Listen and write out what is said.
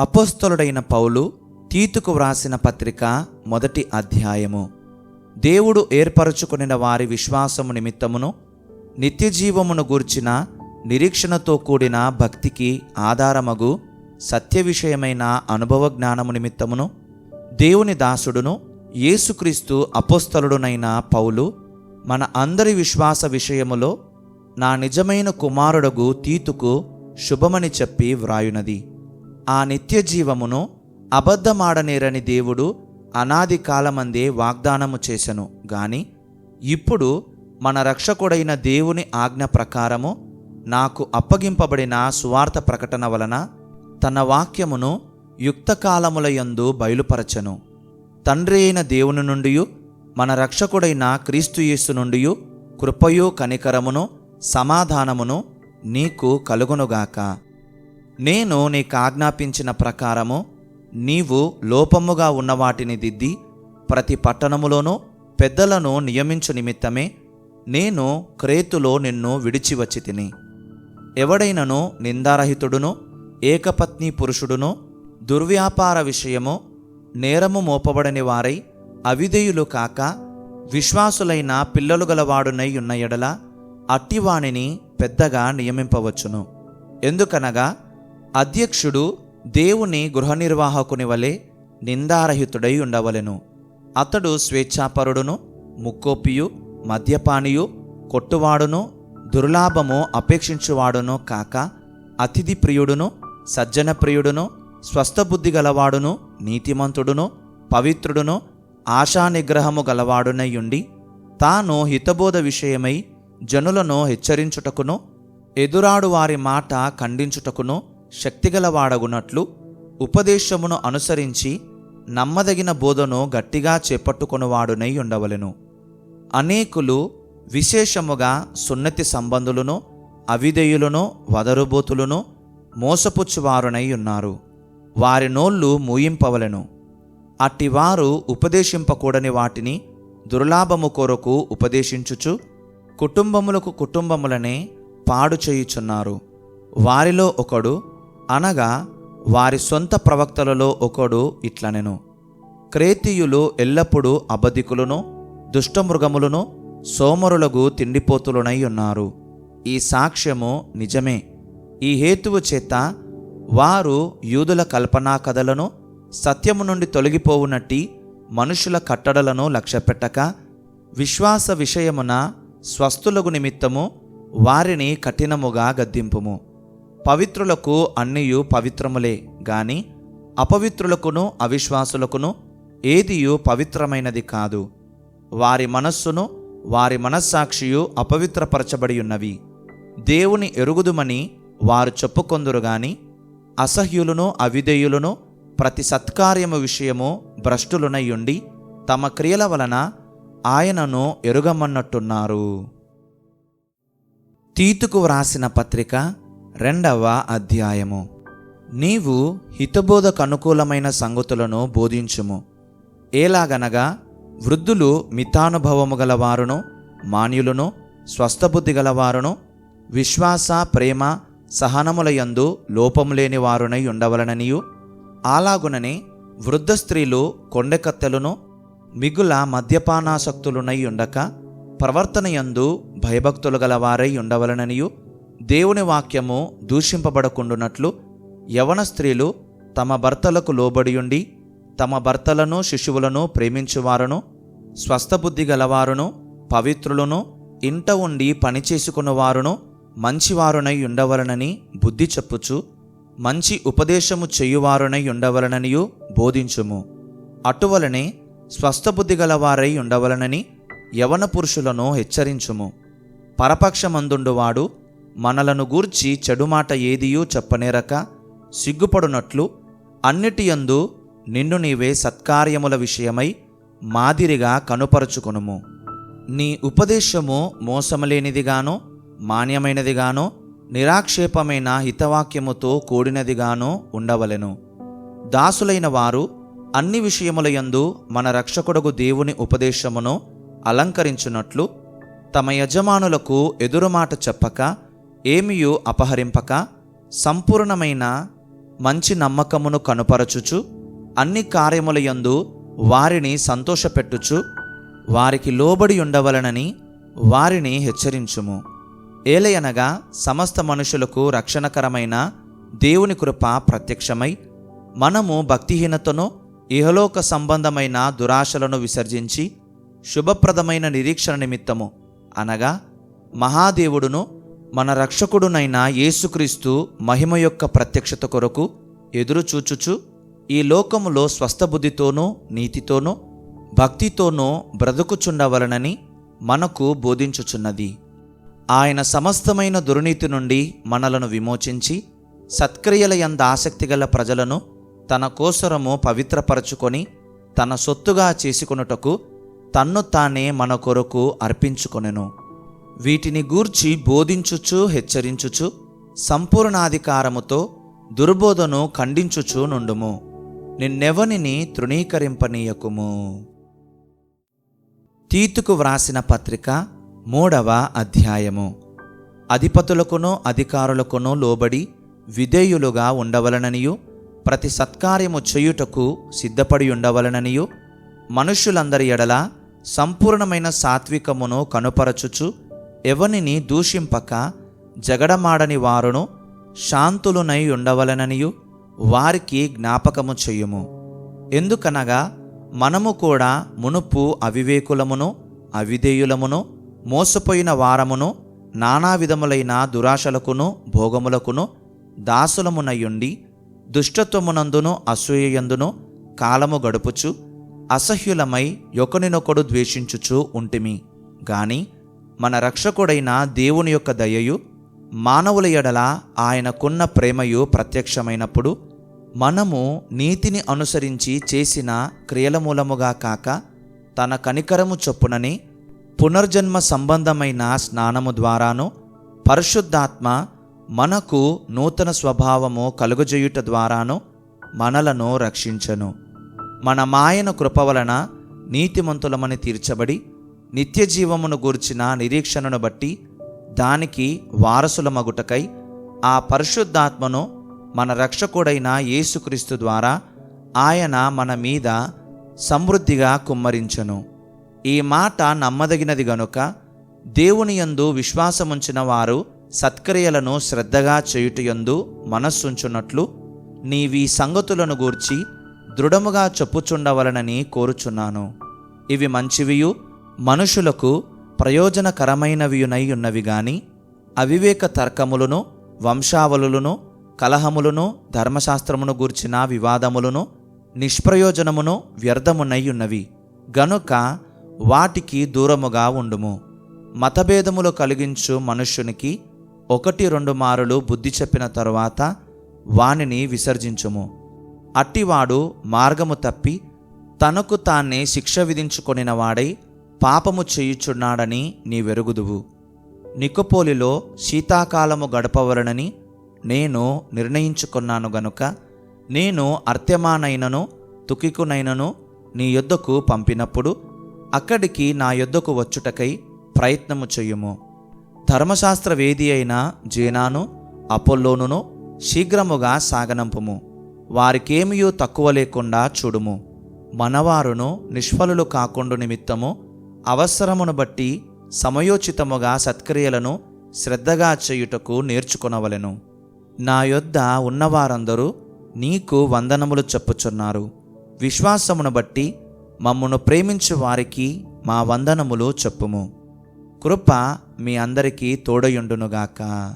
అపోస్తలుడైన పౌలు తీతుకు వ్రాసిన పత్రిక మొదటి అధ్యాయము. దేవుడు ఏర్పరచుకునిన వారి విశ్వాసము నిమిత్తమును నిత్యజీవమును గూర్చిన నిరీక్షణతో కూడిన భక్తికి ఆధారమగు సత్య విషయమైన అనుభవ జ్ఞానము నిమిత్తమును దేవుని దాసుడును యేసుక్రీస్తు అపోస్తలుడునైన పౌలు మన అందరి విశ్వాస విషయములో నా నిజమైన కుమారుడగు తీతుకు శుభమని చెప్పి వ్రాయునది. ఆ నిత్య జీవమును అబద్ధమాడనేరని దేవుడు అనాది కాలమందే వాగ్దానము చేసెను. గాని ఇప్పుడు మన రక్షకుడైన దేవుని ఆజ్ఞ ప్రకారము నాకు అప్పగింపబడిన సువార్త ప్రకటన వలన తన వాక్యమును యుక్తకాలములయందు బయలుపరచను. తండ్రి అయిన దేవుని నుండి మన రక్షకుడైన క్రీస్తుయేసు నుండి కృపయు కనికరమును సమాధానమును నీకు కలుగునుగాక. నేను నీకు ఆజ్ఞాపించిన ప్రకారము నీవు లోపముగా ఉన్న వాటిని దిద్ది ప్రతి పట్టణములోనూ పెద్దలను నియమించు నిమిత్తమే నేను క్రేతులో నిన్ను విడిచి వచ్చి తిని ఎవడైనను నిందారహితుడును ఏకపత్ని పురుషుడును దుర్వ్యాపార విషయము నేరము మోపబడని వారై అవిధేయులు కాక విశ్వాసులైన పిల్లలు గలవాడునై ఉన్న ఎడల అట్టివాణిని పెద్దగా నియమింపవచ్చును. ఎందుకనగా అధ్యక్షుడు దేవుని గృహ నిర్వాహకుని వలె నిందారహితుడై ఉండవలెను. అతడు స్వేచ్ఛాపరుడును ముక్కోపియు మద్యపానియు కొట్టువాడును దుర్లాభము అపేక్షించువాడును కాక అతిథి ప్రియుడును సజ్జన ప్రియుడును స్వస్థబుద్ధి గలవాడును నీతిమంతుడును పవిత్రుడును ఆశానిగ్రహము గలవాడునయ్యుండి తాను హితబోధ విషయమై జనులను హెచ్చరించుటకును ఎదురాడు వారి మాట ఖండించుటకును శక్తిగలవాడగునట్లు ఉపదేశమును అనుసరించి నమ్మదగిన బోధను గట్టిగా చేపట్టుకొనువాడునై ఉండవలెను. అనేకులు విశేషముగా సున్నతి సంబంధులను అవిధేయులను వదరుబోతులను మోసపుచ్చువారునై ఉన్నారు. వారి నోళ్ళు మూయింపవలెను. అట్టివారు ఉపదేశింపకూడని వాటిని దుర్లాభము కొరకు ఉపదేశించుచు కుటుంబములకు కుటుంబములనే పాడు చేయుచున్నారు. వారిలో ఒకడు అనగా వారి సొంత ప్రవక్తలలో ఒకడు ఇట్లనెను. క్రేతీయులు ఎల్లప్పుడూ అబద్ధికులను దుష్టమృగములను సోమరులకు తిండిపోతులునై ఉన్నారు ఈ సాక్ష్యము నిజమే. ఈ హేతువు చేత వారు యూదుల కల్పనా కథలను సత్యము నుండి తొలగిపోవునట్టి మనుషుల కట్టడలను లక్ష్యపెట్టక విశ్వాస విషయమున స్వస్థులకు నిమిత్తము వారిని కఠినముగా గద్దింపుము. పవిత్రులకు అన్నియు పవిత్రములే గాని అపవిత్రులకును అవిశ్వాసులకును ఏదియు పవిత్రమైనది కాదు. వారి మనస్సును వారి మనస్సాక్షియు అపవిత్రపరచబడి ఉన్నవి దేవుని ఎరుగుదుమని వారు చెప్పుకొందురు గాని అసహ్యులను అవిధేయులను ప్రతి సత్కార్యము విషయము భ్రష్టులునయ్యుండి తమ క్రియల వలన ఆయనను ఎరుగమన్నట్టున్నారు. తీతుకు వ్రాసిన పత్రిక రెండవ అధ్యాయము. నీవు హితబోధకు అనుకూలమైన సంగతులను బోధించుము. ఏలాగనగా వృద్ధులు మితానుభవము గలవారును మాన్యులను స్వస్థబుద్ధి గలవారును విశ్వాస ప్రేమ సహనములయందు లోపము లేని వారునై ఉండవలననియు అలాగుననే వృద్ధ స్త్రీలు కొండెకత్తెలను మిగుల మద్యపానాసక్తులునై ఉండక ప్రవర్తనయందు భయభక్తులు గలవారై ఉండవలననియు దేవుని వాక్యము దూషింపబడకుండునట్లు యవన స్త్రీలు తమ భర్తలకు లోబడియుండి తమ భర్తలను శిశువులను ప్రేమించువారును స్వస్థబుద్ధి గలవారును పవిత్రులను ఇంట ఉండి పనిచేసుకున్నవారును మంచివారునై ఉండవలనని బుద్ధి చెప్పుచు మంచి ఉపదేశము చేయువారునై ఉండవలననియు బోధించుము. అటువలనే స్వస్థబుద్ధి గలవారై ఉండవలనని యవన పురుషులను హెచ్చరించుము. పరపక్షమందుండువాడు మనలను గూర్చి చెడుమాట ఏదియూ చెప్పనేరక సిగ్గుపడునట్లు అన్నిటియందు నిన్ను నీవే సత్కార్యముల విషయమై మాదిరిగా కనుపరుచుకొనుము. నీ ఉపదేశము మోసములేనిదిగానో మాన్యమైనదిగానో నిరాక్షేపమైన హితవాక్యముతో కూడినదిగానో ఉండవలెను. దాసులైన వారు అన్ని విషయములయందు మన రక్షకుడగు దేవుని ఉపదేశమును అలంకరించున్నట్లు తమ యజమానులకు ఎదురుమాట చెప్పక ఏమియు అపహరింపక? సంపూర్ణమైన మంచి నమ్మకమును కనుపరచుచు అన్ని కార్యముల యందు వారిని సంతోషపెట్టుచు వారికి లోబడి ఉండవలనని వారిని హెచ్చరించుము. ఏలయనగా సమస్త మనుషులకు రక్షణకరమైన దేవుని కృప ప్రత్యక్షమై మనము భక్తిహీనతను ఇహలోక సంబంధమైన దురాశలను విసర్జించి శుభప్రదమైన నిరీక్షణ నిమిత్తము అనగా మహాదేవుడును మన రక్షకుడునైన యేసుక్రీస్తు మహిమ యొక్క ప్రత్యక్షత కొరకు ఎదురుచూచుచు ఈ లోకములో స్వస్థబుద్ధితోనూ నీతితోనూ భక్తితోనూ బ్రతుకుచుండవలనని మనకు బోధించుచున్నది. ఆయన సమస్తమైన దుర్నీతి నుండి మనలను విమోచించి సత్క్రియల యంద ఆసక్తిగల ప్రజలను తన కోసరము పవిత్రపరచుకొని తన సొత్తుగా చేసుకొనుటకు తన్ను తానే మన కొరకు అర్పించుకొనెను. వీటిని గూర్చి బోధించుచు హెచ్చరించుచు సంపూర్ణాధికారముతో దుర్బోధను ఖండించుచు నుండుము. నిన్నెవనిని తృణీకరింపనీయకుము. తీతుకు వ్రాసిన పత్రిక మూడవ అధ్యాయము. అధిపతులకును అధికారులకును లోబడి విధేయులుగా ఉండవలననియు ప్రతి సత్కార్యము చేయుటకు సిద్ధపడి ఉండవలననియు మనుష్యులందరి ఎడల సంపూర్ణమైన సాత్వికమును కనుపరచుచు ఎవనిని దూషింపక జగడమాడని వారును శాంతులునై ఉండవలననియు వారికి జ్ఞాపకము చెయ్యుము ఎందుకనగా మనము కూడా మునుపు అవివేకులమును అవిధేయులమును మోసపోయిన వారమును నానా విధములైన దురాశలకును భోగములకును దాసులమునయుండి దుష్టత్వమునందును అసూయయందును కాలము గడుపుచు అసహ్యులమై ఒకనినొకడు ద్వేషించుచు ఉంటిమి. గాని మన రక్షకుడైన దేవుని యొక్క దయయు మానవుల ఎడల ఆయనకున్న ప్రేమయు ప్రత్యక్షమైనప్పుడు మనము నీతిని అనుసరించి చేసిన క్రియల మూలముగా కాక తన కనికరము చొప్పునని పునర్జన్మ సంబంధమైన స్నానము ద్వారాను పరిశుద్ధాత్మ మనకు నూతన స్వభావము కలుగజేయుట ద్వారాను మనలను రక్షించను. మన మాయన కృప వలన నీతిమంతులమని తీర్చబడి నిత్య జీవమును గూర్చిన నిరీక్షణను బట్టి దానికి వారసుల మగుటకై ఆ పరిశుద్ధాత్మను మన రక్షకుడైన యేసుక్రీస్తు ద్వారా ఆయన మన మీద సమృద్ధిగా కుమ్మరించను. ఈ మాట నమ్మదగినది గనుక దేవుని యందు విశ్వాసముంచిన వారు సత్క్రియలను శ్రద్ధగా చేయుటయందు మనస్సుంచున్నట్లు నీవీ సంగతులను గూర్చి దృఢముగా చెప్పుచుండవలనని కోరుచున్నాను. ఇవి మంచివియు మనుషులకు ప్రయోజనకరమైనవియునై ఉన్నవి గాని అవివేక తర్కములను వంశావళులను కలహములను ధర్మశాస్త్రమును గూర్చిన వివాదములను నిష్ప్రయోజనమును వ్యర్థమునై ఉన్నవి గనుక వాటికి దూరముగా ఉండుము. మతభేదములు కలిగించు మనుష్యునికి ఒకటి రెండు మారులు బుద్ధి చెప్పిన తరువాత వానిని విసర్జించుము. అట్టివాడు మార్గము తప్పి తనకు తానే శిక్ష విధించుకొనిన వాడై పాపము చేయుచున్నాడని నీ వెరుగుదువు నికోపోలిలో శీతాకాలము గడపవలనని నేను నిర్ణయించుకున్నాను గనుక నేను అర్త్యమానైనను తుకికునైనను నీ యొద్దకు పంపినప్పుడు అక్కడికి నా యొద్దకు వచ్చుటకై ప్రయత్నము చెయ్యుము ధర్మశాస్త్ర వేది అయిన జీనాను అపోల్లోనును శీఘ్రముగా సాగనంపుము. వారికేమియూ తక్కువ లేకుండా చూడుము. మనవారును నిష్ఫలులు కాకుండా నిమిత్తము అవసరమును బట్టి సమయోచితముగా సత్క్రియలను శ్రద్ధగా చేయుటకు నేర్చుకొనవలెను. నా యొద్ద ఉన్నవారందరూ నీకు వందనములు చెప్పుచున్నారు. విశ్వాసమును బట్టి మమ్మును ప్రేమించు వారికి మా వందనములు చెప్పుము. కృప మీ అందరికీ తోడయుండునుగాక.